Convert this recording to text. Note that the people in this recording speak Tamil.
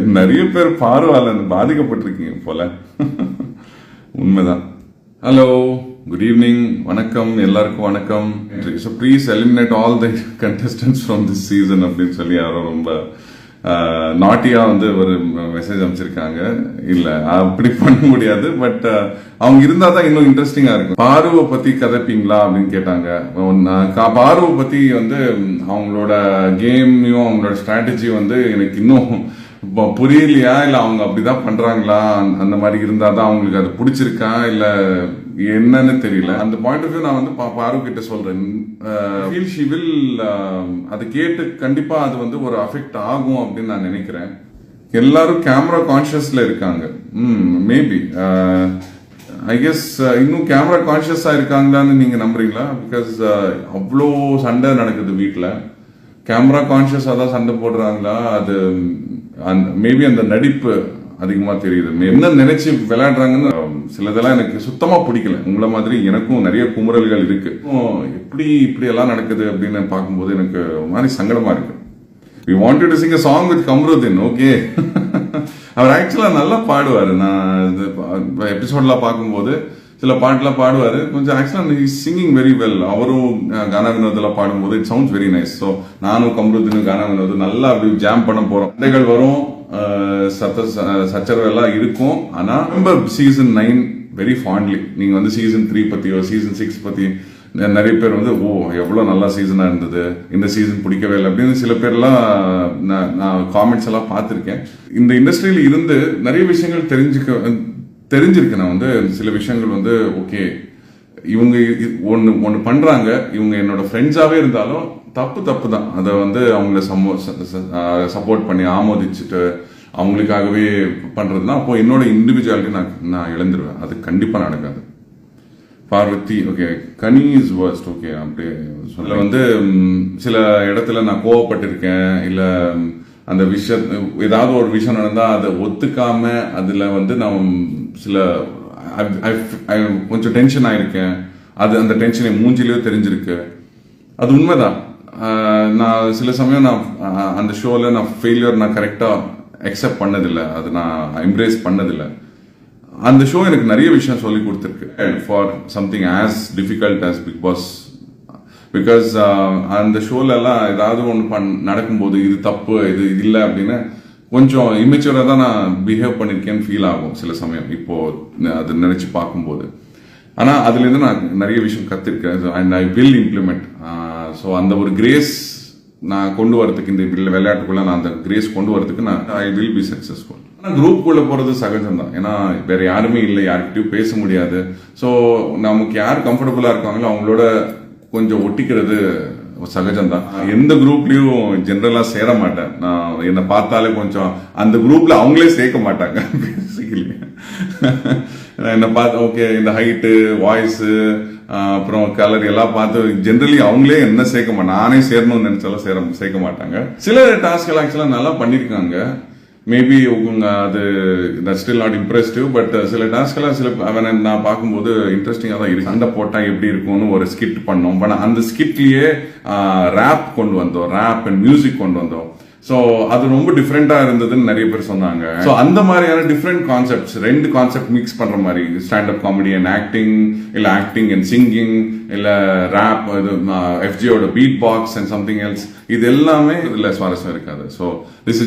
நிறைய பேர் பார்வால பாதிக்கப்பட்டிருக்கீங்க போல. உண்மைதான். ஹலோ குட் ஈவினிங் வணக்கம் எல்லாருக்கும் வணக்கம். So please eliminate all the contestants from this season அப்படின்னு சொல்லி யாரும் ரொம்ப நாட்டியா வந்து ஒரு மெசேஜ் அமைச்சிருக்காங்க இல்ல அப்படி பண்ண முடியாது பட் அவங்க இருந்தா தான் இன்னும் இன்ட்ரெஸ்டிங்கா இருக்கும். பார்வை பத்தி கதைப்பீங்களா அப்படின்னு கேட்டாங்க. நான் கா- பார்வை பத்தி வந்து அவங்களோட கேமையும் அவங்களோட ஸ்ட்ராட்டஜி வந்து எனக்கு இன்னும் புரியலையா? இல்ல அவங்க அப்படிதான் பண்றாங்களா? அந்த- அந்த மாதிரி இருந்தால் தான் அவங்களுக்கு அது பிடிச்சிருக்கா? இல்ல என்னன்னு தெரியல. அந்த பாயிண்ட் ஆஃப் வியூ நான் வந்து பா- பாரு கிட்ட சொல்றேன். ஃபீல் ஷி வில் அதை கேட்டு கண்டிப்பா அது வந்து ஒரு அஃபெக்ட் ஆகும் அப்படின்னு நான் நினைக்கிறேன். எல்லாரும் கேமரா கான்ஷியஸ்ல இருக்காங்க. ம் மேபி ஐ கெஸ் இன்னும் கேமரா கான்ஷியஸாக இருக்காங்களான்னு நீங்க நம்புறீங்களா? பிகாஸ் அவ்வளோ சண்டை நடக்குது வீட்டில் கேமரா கான்ஷியஸாக தான் சண்டை போடுறாங்களா? அது மேபி அந்த நடிப்பு அதிகமாக தெரியுது. என்ன நினைச்சு விளையாடுறாங்கன்னு சிலதெல்லாம் எனக்கு சுத்தமாக பிடிக்கல. உங்களை மாதிரி எனக்கும் நிறைய குமுறல்கள் இருக்கு. எப்படி இப்படி எல்லாம் நடக்குது அப்படின்னு பார்க்கும்போது எனக்கு ஒரு மாதிரி சங்கடமா இருக்கு. We wanted to sing a song with Kamruddin okay அவர் ஆக்சுவலாக நல்லா பாடுவார். நான் இது எபிசோட்லாம் பார்க்கும்போது சில பாட்டுலாம் பாடுவார். கொஞ்சம் ஆக்சுவலாக சிங்கிங் வெரி வெல் அவரும் கானா வினோதெல்லாம் பாடும்போது it sounds very nice so நானும் கம்ருத்தினும் கானா வினோத் நல்லா அப்படி ஜாம் பண்ண போகிறோம் சண்டைகள் வரும். சத்த சச்சரவு எல்லாம் இருக்கும். ஆனால் ரொம்ப சீசன் நைன் வெரி ஃபாண்ட்லி நீங்கள் வந்து சீசன் த்ரீ பற்றியோ சீசன் சிக்ஸ் பற்றி நிறைய பேர் வந்து ஓ எவ்வளோ நல்லா சீசனாக இருந்தது. இந்த சீசன் பிடிக்கவே இல்லை. அப்படின்னு சில பேர்லாம் நான் நான் காமெண்ட்ஸ் எல்லாம் பார்த்துருக்கேன். இந்த இண்டஸ்ட்ரியில் இருந்து நிறைய விஷயங்கள் தெரிஞ்சுக்க தெரிஞ்சிருக்கு. நான் வந்து சில விஷயங்கள் வந்து ஓகே இவங்க ஒன்று ஒன்று பண்றாங்க. இவங்க என்னோட ஃப்ரெண்ட்ஸாவே இருந்தாலும் தப்பு தப்பு தான். அதை வந்து அவங்கள சப்போர்ட் பண்ணி ஆமோதிச்சுட்டு அவங்களுக்காகவே பண்றதுனா அப்போ என்னோட இண்டிவிஜுவாலிட்டி நான் நான் இழந்துருவேன். அது கண்டிப்பா நடக்காது. Parvathi okay Kani is worst okay அப்படி சொல்ல வந்து சில இடத்துல நான் கோவப்பட்டிருக்கேன். இல்ல அந்த விஷய ஏதாவது ஒரு விஷயம் நடந்தால் அதை ஒத்துக்காம அதில் வந்து நான் சில கொஞ்சம் டென்ஷன் ஆயிருக்கேன். அது அந்த டென்ஷன் என் தெரிஞ்சிருக்கு. அது உண்மைதான். நான் சில சமயம் நான் அந்த ஷோவில் நான் ஃபெயிலியர் நான் கரெக்டாக அக்செப்ட் பண்ணதில்லை. அது நான் எம்ப்ரேஸ் பண்ணதில்லை. அந்த ஷோ எனக்கு நிறைய விஷயம் சொல்லி கொடுத்துருக்கு. For something as difficult as Bigg Boss because um, அந்த ஷோலெல்லாம் ஏதாவது ஒன்று பண் நடக்கும்போது இது தப்பு இது இல்லை அப்படின்னு கொஞ்சம் இமெச்சூராக தான் நான் பிஹேவ் பண்ணியிருக்கேன்னு ஃபீல் ஆகும் சில சமயம். இப்போது அது நினச்சி பார்க்கும்போது. ஆனால் அதுலேருந்து நான் நிறைய விஷயம் கற்றுருக்கேன் and I will implement so அந்த ஒரு கிரேஸ் நான் கொண்டு வரதுக்கு இந்த விளையாட்டுக்குள்ளே விளையாட்டுக்குள்ள நான் அந்த கிரேஸ் கொண்டு வரதுக்கு நான் ஐ வில் பி சக்ஸஸ்ஃபுல் ஆனால் குரூப்புக்குள்ள போகிறது சகஜம் தான். ஏன்னா வேற யாருமே இல்லை யார்கிட்டயும் பேச முடியாது. ஸோ நமக்கு யார் கம்ஃபர்டபுளாக இருக்காங்களோ அவங்களோட கொஞ்சம் ஒட்டிக்கிறது சகஜம்தான். எந்த குரூப்லயும் ஜென்ரலா சேர மாட்டேன். நான் என்னை பார்த்தாலே கொஞ்சம் அந்த குரூப்ல அவங்களே சேர்க்க மாட்டாங்க பேசிக்கலி என்ன பார்த்து ஓகே இந்த ஹைட்டு வாய்ஸு அப்புறம் கலர் எல்லாம் பார்த்து ஜென்ரலி அவங்களே என்ன சேர்க்க மாட்டேன் நானே சேரணும்னு நினைச்சாலும் சேர சேர்க்க மாட்டாங்க. சில டாஸ்க் ஆக்சுவலாக நல்லா பண்ணியிருக்காங்க மேபி உங்க அது ஸ்டில் நாட் இம்ப்ரெஸ்டிவ் பட் சில டாஸ்க் எல்லாம் சில அவனை நான் பார்க்கும்போது இன்ட்ரெஸ்டிங்காக தான் இருக்கு. சண்டை போட்டா எப்படி இருக்கும்னு ஒரு ஸ்கிட் பண்ணோம். பட் அந்த ஸ்கிட்லயே ரேப் கொண்டு வந்தோம். ரேப் அண்ட் மியூசிக் கொண்டு வந்தோம். சோ அது ரொம்ப டிஃப்ரெண்டா இருந்ததுன்னு நிறைய பேர் சொன்னாங்க. ஸோ அந்த மாதிரியான டிஃப்ரெண்ட் கான்செப்ட்ஸ் ரெண்டு கான்செப்ட் மிக்ஸ் பண்ற மாதிரி stand up comedy and acting இல்ல ஆக்டிங் அண்ட் சிங்கிங் இல்ல ரேப் இது எஃப்ஜியோட beat box and something else இது எல்லாமே இதுல சுவாரஸ்யம் இருக்காது. So this